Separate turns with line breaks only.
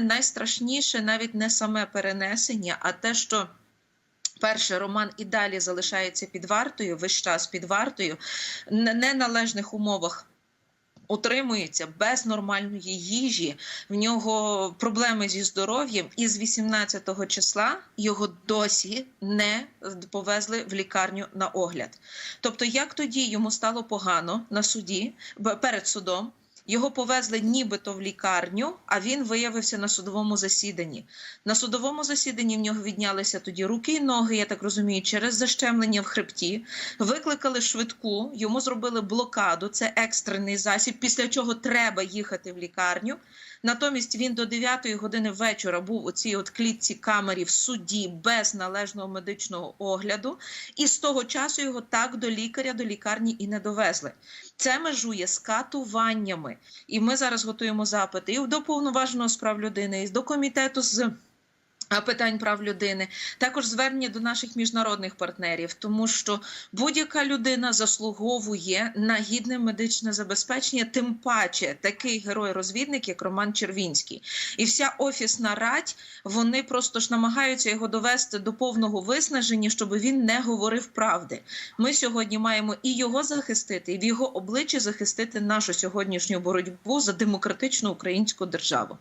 найстрашніше навіть не саме перенесення, а те, що. Перше, Роман і далі залишається під вартою, весь час під вартою, в неналежних умовах утримується без нормальної їжі. В нього проблеми зі здоров'ям, і з 18 числа його досі не повезли в лікарню на огляд. Тобто, як тоді йому стало погано на суді перед судом. Його повезли нібито в лікарню, а він виявився на судовому засіданні. На судовому засіданні в нього віднялися тоді руки і ноги, я так розумію, через защемлення в хребті. Викликали швидку, йому зробили блокаду. Це екстрений засіб, після чого треба їхати в лікарню. Натомість він до 9 години вечора був у цій от клітці камері в суді без належного медичного огляду, і з того часу його так до лікаря, до лікарні і не довезли. Це межує з катуваннями. І ми зараз готуємо запити і до повноваженого справ людини, і до комітету з. Питань прав людини, також звернення до наших міжнародних партнерів, тому що будь-яка людина заслуговує на гідне медичне забезпечення, тим паче такий герой-розвідник, як Роман Червінський, і вся офісна радь вони просто ж намагаються його довести до повного виснаження, щоб він не говорив правди. Ми сьогодні маємо і його захистити, і в його обличчі захистити нашу сьогоднішню боротьбу за демократичну українську державу.